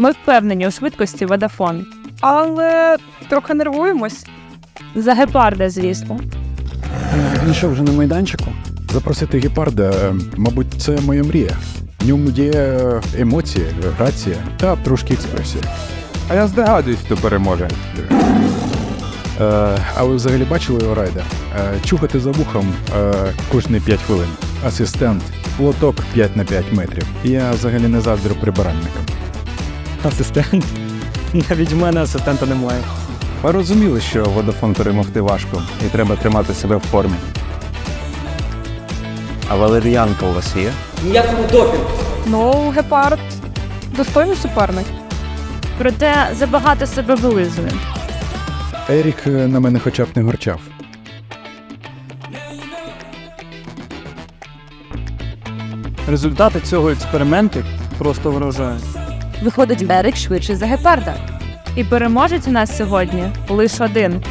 Ми впевнені у швидкості Водафон. Але трохи нервуємось. За гепарда, звісно. Він що вже на майданчику? Запросити гепарда, е, мабуть, це моя мрія. В ньому є е, емоції, грація та трошки експресія. А я здогадуюсь, хто переможе. Е, а ви взагалі бачили його райда? Е, чухати за вухом е, кожні 5 хвилин. Асистент, лоток 5 на 5 метрів. Я взагалі не заздрю прибиральникам. Асистент. Навіть в мене асистента немає. Ми розуміли, що водофон перемогти важко, і треба тримати себе в формі. А валер'янка у вас є? Ніякому допінгу. Ну, гепард достойний суперник. Проте забагато себе вилизує. Ерік е, на мене хоча б не горчав. Результати цього експерименту просто вражають. Виходить, берег швидше за гепарда. І переможець у нас сьогодні лише один.